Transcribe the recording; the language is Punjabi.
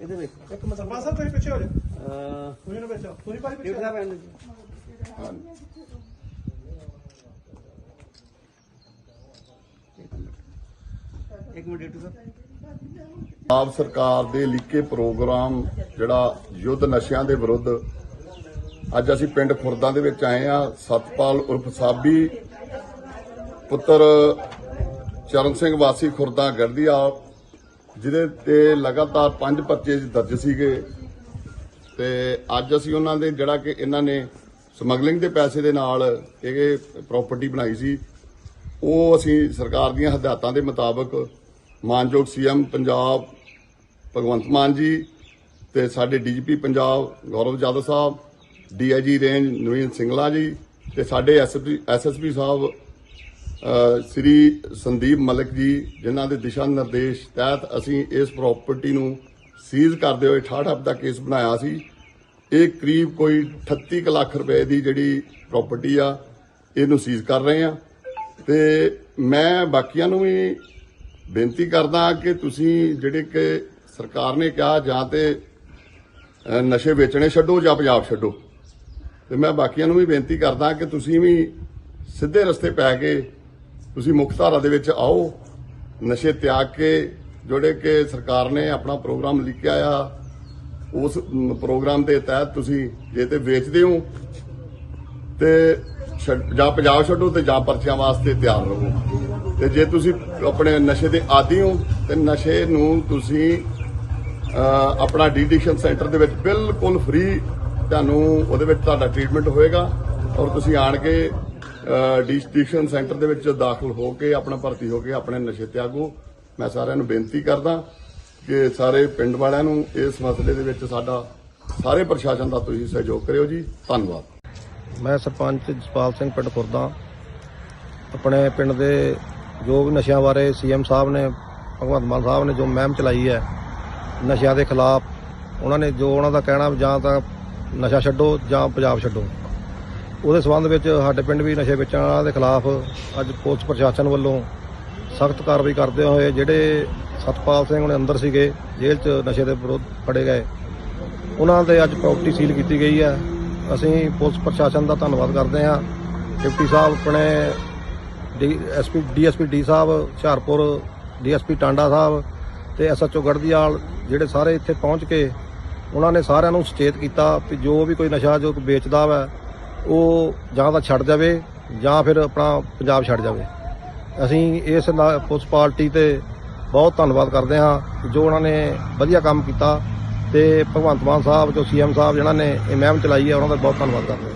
ਇਹਦੇ ਵਿੱਚ। ਇੱਕ ਮਿੰਟ ਸਰਪੰਚ ਸਾਹਿਬ ਤੁਸੀਂ ਪਿੱਛੇ ਹੋ ਜਾਓ। ਅਹ ਤੁਸੀਂ ਨਾ ਵਿੱਚ ਆਓ। ਤੁਸੀਂ ਭਾਈ ਪਿੱਛੇ ਕਿਹੜਾ ਆਓ। ਪਿੰਡ ਜੀ? ਇੱਕ ਮਿੰਟ ਡਿਊਟੀ ਸਰ ਆਪ ਸਰਕਾਰ ਦੇ ਲਿਖੇ ਪ੍ਰੋਗਰਾਮ ਜਿਹੜਾ ਯੁੱਧ ਨਸ਼ਿਆਂ ਦੇ ਵਿਰੁੱਧ ਅੱਜ ਅਸੀਂ ਪਿੰਡ ਖੁਰਦਾਂ ਦੇ ਵਿੱਚ ਆਏ ਆ ਸਤਪਾਲ ਉਰਫ ਸਾਬੀ ਪੁੱਤਰ ਚਰਨ ਸਿੰਘ ਵਾਸੀ ਖੁਰਦਾਂ ਗੜਦੀਆ ਜਿਹਦੇ ਤੇ ਲਗਾਤਾਰ ਪੰਜ ਪਰਚੇ ਦਰਜ ਸੀਗੇ। ਤੇ ਅੱਜ ਅਸੀਂ ਉਹਨਾਂ ਦੇ ਜਿਹੜਾ ਕਿ ਇਹਨਾਂ ਨੇ ਸਮਗਲਿੰਗ ਦੇ ਪੈਸੇ ਦੇ ਨਾਲ ਇਹ ਪ੍ਰਾਪਰਟੀ ਬਣਾਈ ਸੀ, ਉਹ ਅਸੀਂ ਸਰਕਾਰ ਦੀਆਂ ਹਦਾਇਤਾਂ ਦੇ ਮੁਤਾਬਕ ਮਾਨਯੋਗ ਸੀਐਮ ਪੰਜਾਬ ਭਗਵੰਤ ਮਾਨ ਜੀ ਤੇ ਸਾਡੇ DGP Punjab Gaurav Yadav Sahib, DIG range Naveen Singla ji ਤੇ ਸਾਡੇ ਐਸਐਸਪੀ ਐਸਐਸਪੀ ਸਾਹਿਬ ਸ੍ਰੀ ਸੰਦੀਪ ਮਲਿਕ ਜੀ, ਜਿਨ੍ਹਾਂ ਦੇ ਦਿਸ਼ਾ ਨਿਰਦੇਸ਼ ਤਹਿਤ ਅਸੀਂ ਇਸ ਪ੍ਰਾਪਰਟੀ ਨੂੰ ਸੀਜ਼ ਕਰਦੇ ਹੋਏ 68 ਦਾ ਕੇਸ ਬਣਾਇਆ ਸੀ। ਇਹ ਕਰੀਬ ਕੋਈ 38 ਕੁ ਲੱਖ ਰੁਪਏ ਦੀ ਜਿਹੜੀ ਪ੍ਰਾਪਰਟੀ ਆ, ਇਹਨੂੰ ਸੀਜ਼ ਕਰ ਰਹੇ ਆ। ਤੇ ਮੈਂ ਬਾਕੀਆਂ ਨੂੰ ਵੀ ਬੇਨਤੀ ਕਰਦਾ ਕਿ ਤੁਸੀਂ ਜਿਹੜੇ ਕਿ ਸਰਕਾਰ ਨੇ ਕਿਹਾ, ਜਾਂ ਤੇ ਨਸ਼ੇ ਵੇਚਣੇ ਛੱਡੋ ਜਾਂ ਪੰਜਾਬ ਛੱਡੋ। ਤੇ ਮੈਂ ਬਾਕੀਆਂ ਨੂੰ ਵੀ ਬੇਨਤੀ ਕਰਦਾ ਕਿ ਤੁਸੀਂ ਵੀ ਸਿੱਧੇ ਰਸਤੇ ਪੈ ਕੇ ਤੁਸੀਂ ਮੁੱਖ ਧਾਰਾ ਦੇ ਵਿੱਚ ਆਓ ਨਸ਼ੇ ਤਿਆਗ ਕੇ ਜਿਹੜੇ ਕਿ ਸਰਕਾਰ ਨੇ ਆਪਣਾ ਪ੍ਰੋਗਰਾਮ ਲਿਖਿਆ ਆ ਉਸ ਪ੍ਰੋਗਰਾਮ ਦੇ ਤਹਿਤ ਤੁਸੀਂ ਜੇ ਤੇ ਵੇਚਦੇ ਹੋ ਤੇ ਛੱਡ- ਜਾਂ ਪੰਜਾਬ ਛੱਡੋ ਤੇ ਜਾਂ ਪਰਚੀਆਂ ਵਾਸਤੇ ਤਿਆਰ ਰਹੋ। ਤੇ ਜੇ ਤੁਸੀਂ ਆਪਣੇ ਨਸ਼ੇ ਦੇ ਆਦੀ ਹੋ ਤੇ ਨਸ਼ੇ ਨੂੰ ਤੁਸੀਂ ਅਹ, ਆਪਣਾ ਡੀਡਿਕਸ਼ਨ ਸੈਂਟਰ ਦੇ ਵਿੱਚ ਬਿਲਕੁਲ ਫ੍ਰੀ ਤੁਹਾਨੂੰ ਉਹਦੇ ਵਿੱਚ ਤੁਹਾਡਾ ਟ੍ਰੀਟਮੈਂਟ ਹੋਏਗਾ ਔਰ ਤੁਸੀਂ ਆਣ ਕੇ ਡੀਡਿਕਸ਼ਨ ਸੈਂਟਰ ਦੇ ਵਿੱਚ ਦਾਖਲ ਹੋ ਕੇ, ਆਪਣਾ ਭਰਤੀ ਹੋ ਕੇ, ਆਪਣੇ ਨਸ਼ੇ ਤਿਆਗੋ। ਮੈਂ ਸਾਰਿਆਂ ਨੂੰ ਬੇਨਤੀ ਕਰਦਾ ਕਿ ਸਾਰੇ ਪਿੰਡ ਵਾਲਿਆਂ ਨੂੰ ਇਸ ਮਸਲੇ ਦੇ ਵਿੱਚ ਸਾਡਾ ਸਾਰੇ ਪ੍ਰਸ਼ਾਸਨ ਦਾ ਤੁਸੀਂ ਸਹਿਯੋਗ ਕਰਿਓ ਜੀ। ਧੰਨਵਾਦ। ਮੈਂ ਸਰਪੰਚ ਜਸਪਾਲ ਸਿੰਘ ਪਿੰਡ ਖੁਰਦਾ। ਆਪਣੇ ਪਿੰਡ ਦੇ ਜੋ ਵੀ ਨਸ਼ਿਆਂ ਬਾਰੇ ਸੀਐਮ ਸਾਹਿਬ ਨੇ, ਭਗਵੰਤ ਮਾਨ ਸਾਹਿਬ ਨੇ ਜੋ ਮਹਿਮ ਚਲਾਈ ਹੈ, ਨਸ਼ਿਆਂ ਦੇ ਖਿਲਾਫ, ਉਹਨਾਂ ਨੇ ਜੋ ਉਹਨਾਂ ਦਾ ਕਹਿਣਾ ਵੀ ਜਾਂ ਤਾਂ ਨਸ਼ਾ ਛੱਡੋ ਜਾਂ ਪੰਜਾਬ ਛੱਡੋ। ਉਹਦੇ ਸੰਬੰਧ ਵਿੱਚ ਸਾਡੇ ਪਿੰਡ ਵੀ ਨਸ਼ੇ ਵੇਚਣ ਵਾਲਿਆਂ ਦੇ ਖਿਲਾਫ ਅੱਜ ਪੁਲਿਸ ਪ੍ਰਸ਼ਾਸਨ ਵੱਲੋਂ ਸਖਤ ਕਾਰਵਾਈ ਕਰਦੇ ਹੋਏ ਜਿਹੜੇ ਸਤਪਾਲ ਸਿੰਘ ਉਹਨੇ ਅੰਦਰ ਸੀਗੇ, ਜੇਲ੍ਹ 'ਚ ਨਸ਼ੇ ਦੇ ਵਿਰੁੱਧ ਫੜੇ ਗਏ। ਉਹਨਾਂ ਦੇ ਅੱਜ ਪ੍ਰਾਪਰਟੀ ਸੀਲ ਕੀਤੀ ਗਈ ਹੈ। ਅਸੀਂ ਪੁਲਿਸ ਪ੍ਰਸ਼ਾਸਨ ਦਾ ਧੰਨਵਾਦ ਕਰਦੇ ਹਾਂ। ਡਿਪਟੀ ਸਾਹਿਬ ਆਪਣੇ DSP DSP D Sahib, Hoshiarpur DSP Tanda Sahib ਤੇ ਐਸਐਚਓ ਗੜਦੀਵਾਲ ਜਿਹੜੇ ਸਾਰੇ ਇੱਥੇ ਪਹੁੰਚ ਕੇ ਉਹਨਾਂ ਨੇ ਸਾਰਿਆਂ ਨੂੰ ਸੁਚੇਤ ਕੀਤਾ ਕਿ ਜੋ ਵੀ ਕੋਈ ਨਸ਼ਾ ਜੋ ਵੇਚਦਾ ਵਾ ਉਹ ਜਾਂ ਤਾਂ ਛੱਡ ਜਾਵੇ ਜਾਂ ਫਿਰ ਆਪਣਾ ਪੰਜਾਬ ਛੱਡ ਜਾਵੇ। ਅਸੀਂ ਇਸ ਨਾ- ਪੁਲਿਸ ਪਾਰਟੀ ਤੇ ਬਹੁਤ ਧੰਨਵਾਦ ਕਰਦੇ ਹਾਂ ਜੋ ਉਹਨਾਂ ਨੇ ਵਧੀਆ ਕੰਮ ਕੀਤਾ ਤੇ ਭਗਵੰਤ ਮਾਨ ਸਾਹਿਬ, ਜੋ ਸੀਐਮ ਸਾਹਿਬ ਜਿਨ੍ਹਾਂ ਨੇ ਇਹ ਮਹਿਮ ਚਲਾਈ ਹੈ, ਉਹਨਾਂ ਦਾ ਬਹੁਤ ਧੰਨਵਾਦ ਕਰਦੇ ਹਾਂ।